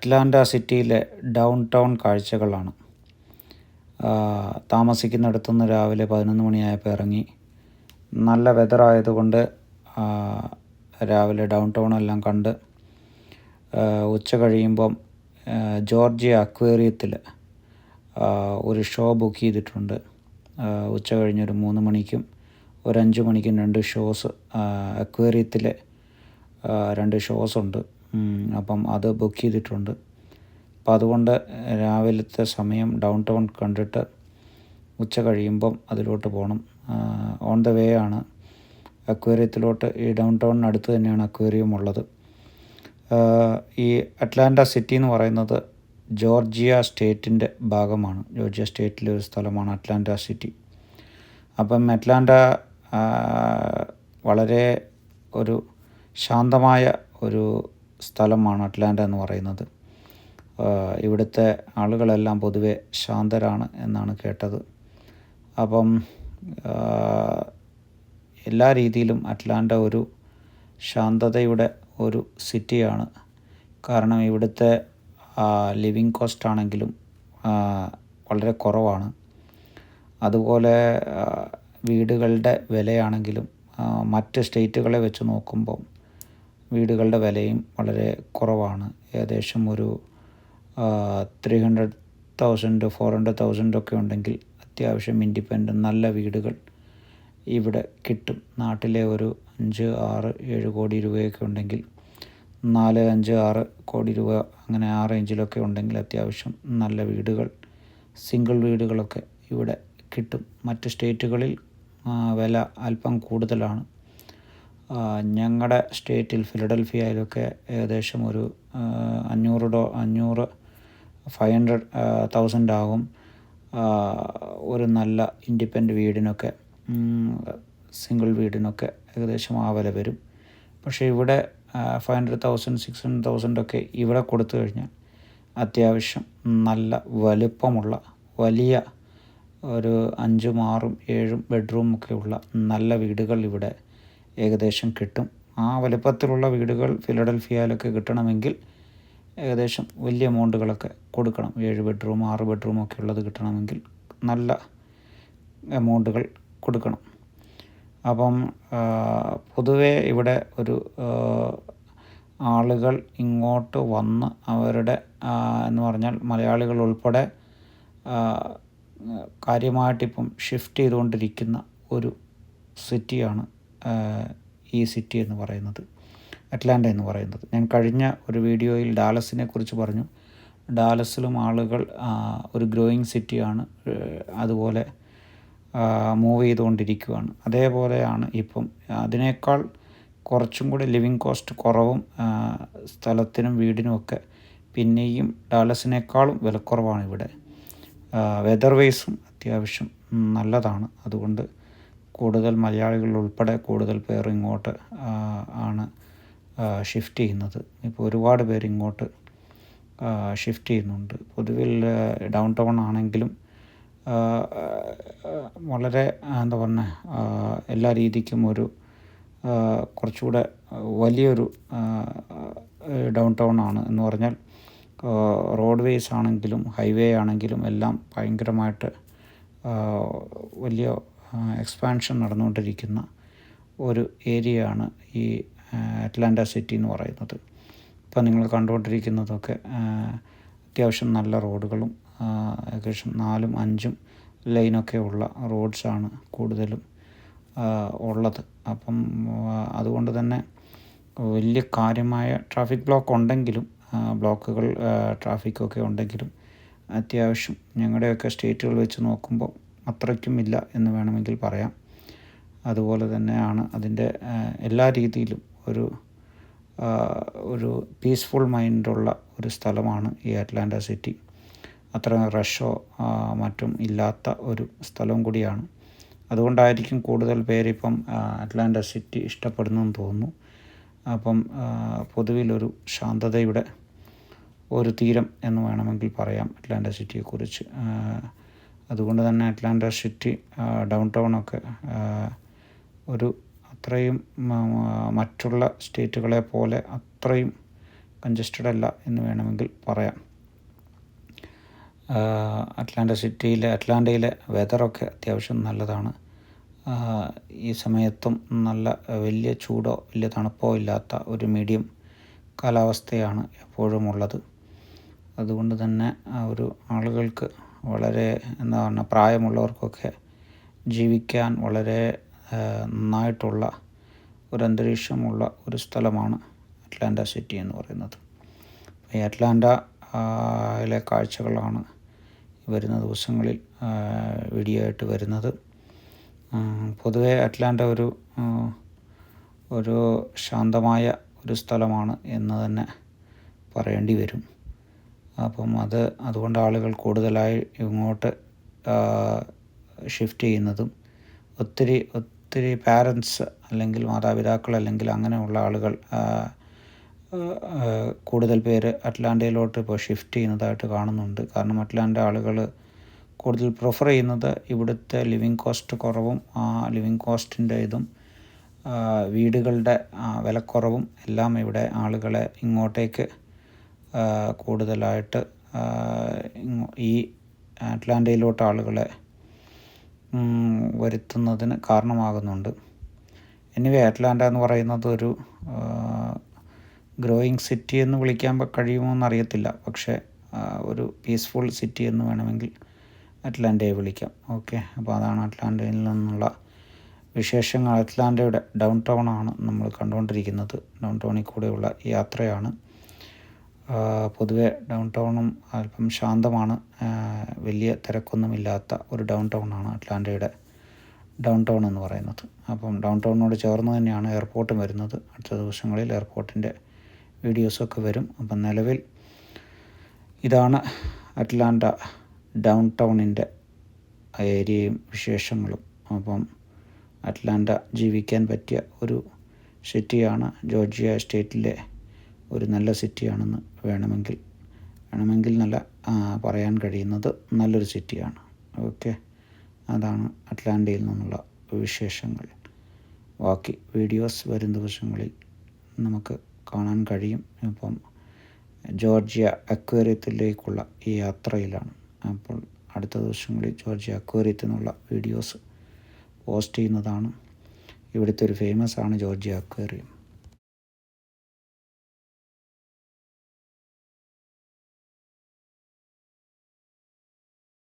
Atlanta സിറ്റിയിലെ down town കാഴ്ചകളാണ് താമസിക്കുന്നിടത്തുനിന്ന് രാവിലെ പതിനൊന്ന് മണിയായപ്പോൾ ഇറങ്ങി. നല്ല വെതറായതുകൊണ്ട് രാവിലെ ഡൗൺ ടൗൺ എല്ലാം കണ്ട് ഉച്ച കഴിയുമ്പം ജോർജിയ അക്വേറിയത്തിൽ ഒരു ഷോ ബുക്ക് ചെയ്തിട്ടുണ്ട്. ഉച്ച കഴിഞ്ഞൊരു മൂന്ന് മണിക്കും ഒരു അഞ്ച് മണിക്കും രണ്ട് ഷോസ് അക്വേറിയത്തിലെ രണ്ട് ഷോസ് ഉണ്ട്. അപ്പം അത് ബുക്ക് ചെയ്തിട്ടുണ്ട്. അപ്പം അതുകൊണ്ട് രാവിലത്തെ സമയം ഡൗൺ ടൗൺ കണ്ടിട്ട് ഉച്ച കഴിയുമ്പം അതിലോട്ട് പോകണം ഓൺ ദ വേ ആണ്. അക്വേറിയത്തിലോട്ട് ഈ ഡൗൺ ടൗണിനടുത്ത് തന്നെയാണ് അക്വേറിയം ഉള്ളത്. ഈ അറ്റ്ലാന്റ സിറ്റി എന്ന് പറയുന്നത് ജോർജിയ സ്റ്റേറ്റിന്റെ ഭാഗമാണ്. ജോർജിയ സ്റ്റേറ്റിലെ ഒരു സ്ഥലമാണ് അറ്റ്ലാന്റ സിറ്റി അപ്പം അറ്റ്ലാന്റ വളരെ ഒരു ശാന്തമായ ഒരു സ്ഥലമാണ് അറ്റ്ലാന്റ എന്ന് പറയുന്നത്. ഇവിടുത്തെ ആളുകളെല്ലാം പൊതുവെ ശാന്തരാണ് എന്നാണ് കേട്ടത്. അപ്പം എല്ലാ രീതിയിലും അറ്റ്ലാന്റ ഒരു ശാന്തതയുടെ ഒരു സിറ്റിയാണ്. കാരണം ഇവിടുത്തെ ലിവിങ് കോസ്റ്റ് ആണെങ്കിലും വളരെ കുറവാണ്. അതുപോലെ വീടുകളുടെ വിലയാണെങ്കിലും മറ്റ് സ്റ്റേറ്റുകളെ വെച്ച് നോക്കുമ്പോൾ വീടുകളുടെ വിലയും വളരെ കുറവാണ്. ഏകദേശം ഒരു three hundred thousand four hundred thousand ഒക്കെ ഉണ്ടെങ്കിൽ അത്യാവശ്യം ഇൻഡിപെൻഡന്റ് നല്ല വീടുകൾ ഇവിടെ കിട്ടും. നാട്ടിലെ ഒരു അഞ്ച് ആറ് ഏഴ് കോടി രൂപയൊക്കെ ഉണ്ടെങ്കിൽ നാല് അഞ്ച് ആറ് കോടി രൂപ അങ്ങനെ ആ റേഞ്ചിലൊക്കെ ഉണ്ടെങ്കിൽ അത്യാവശ്യം നല്ല വീടുകൾ സിംഗിൾ വീടുകളൊക്കെ ഇവിടെ കിട്ടും. മറ്റ് സ്റ്റേറ്റുകളിൽ വില അല്പം കൂടുതലാണ്. ഞങ്ങളുടെ സ്റ്റേറ്റിൽ ഫിലഡൽഫിയയിലൊക്കെ ഏകദേശം ഒരു അഞ്ഞൂറ് ഡോ അഞ്ഞൂറ് ഫൈവ് ഹൺഡ്രഡ് തൗസൻഡ് ആകും. ഒരു നല്ല ഇൻഡിപെൻഡ് വീടിനൊക്കെ സിംഗിൾ വീടിനൊക്കെ ഏകദേശം ആ വില വരും. പക്ഷേ ഇവിടെ five hundred thousand six hundred thousand ഒക്കെ ഇവിടെ കൊടുത്തു കഴിഞ്ഞാൽ അത്യാവശ്യം നല്ല വലുപ്പമുള്ള വലിയ ഒരു അഞ്ചും ആറും ഏഴും ബെഡ്റൂമൊക്കെയുള്ള നല്ല വീടുകൾ ഇവിടെ ഏകദേശം കിട്ടും. ആ വലുപ്പത്തിലുള്ള വീടുകൾ ഫിലഡൽഫിയയിലൊക്കെ കിട്ടണമെങ്കിൽ ഏകദേശം വലിയ എമൗണ്ടുകളൊക്കെ കൊടുക്കണം. ഏഴ് ബെഡ്റൂം ആറ് ബെഡ്റൂം ഒക്കെ ഉള്ളത് കിട്ടണമെങ്കിൽ നല്ല എമൗണ്ടുകൾ കൊടുക്കണം. അപ്പം പൊതുവേ ഇവിടെ ഒരു ആളുകൾ ഇങ്ങോട്ട് വന്ന് അവരുടെ എന്ന് പറഞ്ഞാൽ മലയാളികൾ ഉൾപ്പെടെ കാര്യമായിട്ടിപ്പം ഷിഫ്റ്റ് ചെയ്തുകൊണ്ടിരിക്കുന്ന ഒരു സിറ്റിയാണ് ഈ സിറ്റി എന്ന് പറയുന്നത് അറ്റ്ലാന്റ എന്ന് പറയുന്നത്. ഞാൻ കഴിഞ്ഞ ഒരു വീഡിയോയിൽ ഡാലസിനെ കുറിച്ച് പറഞ്ഞു. ഡാലസിലും ആളുകൾ ഒരു ഗ്രോയിങ് സിറ്റിയാണ് അതുപോലെ മൂവ് ചെയ്തുകൊണ്ടിരിക്കുകയാണ് അതേപോലെയാണ് ഇപ്പം അതിനേക്കാൾ കുറച്ചും കൂടി ലിവിങ് കോസ്റ്റ് കുറവും സ്ഥലത്തിനും വീടിനുമൊക്കെ പിന്നെയും ഡാലസിനേക്കാളും വിലക്കുറവാണ് ഇവിടെ. വെതർ വൈസും അത്യാവശ്യം നല്ലതാണ്. അതുകൊണ്ട് കൂടുതൽ മലയാളികൾ ഉൾപ്പെടെ കൂടുതൽ പേർ ഇങ്ങോട്ട് ആണ് ഷിഫ്റ്റ് ചെയ്യുന്നത്. ഇപ്പോൾ ഒരുപാട് പേര് ഇങ്ങോട്ട് ഷിഫ്റ്റ് ചെയ്യുന്നുണ്ട്. പൊതുവിൽ ഡൗൺ ടൗൺ ആണെങ്കിലും വളരെ എന്താ പറഞ്ഞ എല്ലാ രീതിക്കും ഒരു കുറച്ചുകൂടെ വലിയൊരു ഡൗൺ ടൗൺ ആണ് എന്ന് പറഞ്ഞാൽ റോഡ് വേസ് ആണെങ്കിലും ഹൈവേ ആണെങ്കിലും എല്ലാം ഭയങ്കരമായിട്ട് വലിയ എക്സ്പാൻഷൻ നടന്നുകൊണ്ടിരിക്കുന്ന ഒരു ഏരിയയാണ് ഈ അറ്റ്ലാന്റ സിറ്റി എന്ന് പറയുന്നത്. ഇപ്പം നിങ്ങൾ കണ്ടുകൊണ്ടിരിക്കുന്നതൊക്കെ അത്യാവശ്യം നല്ല റോഡുകളും ഏകദേശം നാലും അഞ്ചും ലൈനൊക്കെ ഉള്ള റോഡ്സാണ് കൂടുതലും ഉള്ളത്. അപ്പം അതുകൊണ്ട് തന്നെ വലിയ കാര്യമായ ട്രാഫിക് ബ്ലോക്ക് ഉണ്ടെങ്കിലും ബ്ലോക്കുകൾ ട്രാഫിക്കൊക്കെ ഉണ്ടെങ്കിലും അത്യാവശ്യം ഞങ്ങളുടെയൊക്കെ സ്റ്റേറ്റുകൾ വെച്ച് നോക്കുമ്പോൾ അത്രയ്ക്കും ഇല്ല എന്ന് വേണമെങ്കിൽ പറയാം. അതുപോലെ തന്നെയാണ് അതിന്റെ എല്ലാ രീതിയിലും ഒരു ഒരു പീസ്ഫുൾ മൈൻഡുള്ള ഒരു സ്ഥലമാണ് ഈ അറ്റ്ലാന്റ സിറ്റി അത്ര റഷോ മറ്റും ഇല്ലാത്ത ഒരു സ്ഥലം കൂടിയാണ്. അതുകൊണ്ടായിരിക്കും കൂടുതൽ പേരിപ്പം അറ്റ്ലാന്റ സിറ്റി ഇഷ്ടപ്പെടുന്നെന്ന് തോന്നുന്നു. അപ്പം പൊതുവിലൊരു ശാന്തതയുടെ ഒരു തീരം എന്ന് വേണമെങ്കിൽ പറയാം അറ്റ്ലാന്റ സിറ്റിയെക്കുറിച്ച് അതുകൊണ്ട് തന്നെ അറ്റ്ലാന്റ സിറ്റി ഡൗൺ ടൗണൊക്കെ ഒരു അത്രയും മറ്റുള്ള സ്റ്റേറ്റുകളെ പോലെ അത്രയും കൺജസ്റ്റഡ് അല്ല എന്ന് വേണമെങ്കിൽ പറയാം. അറ്റ്ലാന്റ സിറ്റിയിലെ അറ്റ്ലാന്റയിലെ വെതറൊക്കെ അത്യാവശ്യം നല്ലതാണ്. ഈ സമയത്തും നല്ല വലിയ ചൂടോ വലിയ തണുപ്പോ ഇല്ലാത്ത ഒരു മീഡിയം കാലാവസ്ഥയാണ് എപ്പോഴും ഉള്ളത്. അതുകൊണ്ട് തന്നെ ഒരു ആളുകൾക്ക് വളരെ എന്താ പറയുക പ്രായമുള്ളവർക്കൊക്കെ ജീവിക്കാൻ വളരെ നന്നായിട്ടുള്ള ഒരു അന്തരീക്ഷമുള്ള ഒരു സ്ഥലമാണ് അറ്റ്ലാന്റ സിറ്റി എന്ന് പറയുന്നത്. ഈ അറ്റ്ലാന്റ യിലെ കാഴ്ചകളാണ് വരുന്ന ദിവസങ്ങളിൽ വീഡിയോ ആയിട്ട് വരുന്നത്. പൊതുവേ അറ്റ്ലാന്റ ഒരു ഒരു ശാന്തമായ ഒരു സ്ഥലമാണ് എന്ന് തന്നെ പറയേണ്ടി വരും. അപ്പം അത് അതുകൊണ്ട് ആളുകൾ കൂടുതലായി ഇങ്ങോട്ട് ഷിഫ്റ്റ് ചെയ്യുന്നതും ഒത്തിരി ഒത്തിരി പാരൻസ് അല്ലെങ്കിൽ മാതാപിതാക്കൾ അല്ലെങ്കിൽ അങ്ങനെയുള്ള ആളുകൾ കൂടുതൽ പേര് അറ്റ്ലാന്റയിലോട്ട് ഇപ്പോൾ ഷിഫ്റ്റ് ചെയ്യുന്നതായിട്ട് കാണുന്നുണ്ട്. കാരണം അറ്റ്ലാന്റ ആളുകൾ കൂടുതൽ പ്രിഫർ ചെയ്യുന്നത് ഇവിടുത്തെ ലിവിങ് കോസ്റ്റ് കുറവും ലിവിങ് കോസ്റ്റിന്റെ ഇതും വീടുകളുടെ വിലക്കുറവും എല്ലാം ഇവിടെ ആളുകളെ ഇങ്ങോട്ടേക്ക് കൂടുതലായിട്ട് ഈ അറ്റ്ലാന്റയിലോട്ട് ആളുകളെ വരുത്തുന്നതിന് കാരണമാകുന്നുണ്ട്. എനിവേ അറ്റ്ലാന്റ എന്ന് പറയുന്നത് ഒരു ഗ്രോയിങ് സിറ്റി എന്ന് വിളിക്കാൻ കഴിയുമോ എന്നറിയത്തില്ല പക്ഷേ ഒരു പീസ്ഫുൾ സിറ്റി എന്ന് വേണമെങ്കിൽ അറ്റ്ലാന്റയെ വിളിക്കാം. ഓക്കെ? അപ്പോൾ അതാണ് അറ്റ്ലാന്റയിൽ നിന്നുള്ള വിശേഷങ്ങൾ. അറ്റ്ലാന്റയുടെ ഡൗൺ ടൗൺ ആണ് നമ്മൾ കണ്ടുകൊണ്ടിരിക്കുന്നത്. ഡൗൺ ടൗണിൽ കൂടെയുള്ള യാത്രയാണ്. പൊതുവെ ഡൗൺ ടൗണും അല്പം ശാന്തമാണ്. വലിയ തിരക്കൊന്നുമില്ലാത്ത ഒരു ഡൗൺ ടൗൺ ആണ് അറ്റ്ലാന്റയുടെ ഡൗൺ ടൗൺ എന്ന് പറയുന്നത്. അപ്പം ഡൗൺ ടൗണിനോട് ചേർന്ന് തന്നെയാണ് എയർപോർട്ടും വരുന്നത്. അടുത്ത ദിവസങ്ങളിൽ എയർപോർട്ടിന്റെ വീഡിയോസൊക്കെ വരും. അപ്പം നിലവിൽ ഇതാണ് അറ്റ്ലാന്റ ഡൗൺ ടൗണിന്റെ ഏരിയയും വിശേഷങ്ങളും. അപ്പം അറ്റ്ലാന്റ ജീവിക്കാൻ പറ്റിയ ഒരു സിറ്റിയാണ് ജോർജിയ സ്റ്റേറ്റിലെ ഒരു നല്ല സിറ്റിയാണെന്ന് വേണമെങ്കിൽ വേണമെങ്കിൽ നല്ല പറയാൻ കഴിയുന്നത് നല്ലൊരു സിറ്റിയാണ്. ഓക്കെ? അതാണ് അറ്റ്ലാന്റയിൽ നിന്നുള്ള വിശേഷങ്ങൾ. ബാക്കി വീഡിയോസ് വരും ദിവസങ്ങളിൽ നമുക്ക് കാണാൻ കഴിയും. ഇപ്പം ജോർജിയ അക്വേറിയത്തിലേക്കുള്ള ഈ യാത്രയിലാണ്. അപ്പോൾ അടുത്ത ദിവസങ്ങളിൽ ജോർജിയ അക്വേറിയത്തിൽ നിന്നുള്ള വീഡിയോസ് പോസ്റ്റ് ചെയ്യുന്നതാണ്. ഇവിടുത്തെ ഒരു ഫേമസ് ആണ് ജോർജിയ അക്വേറിയം.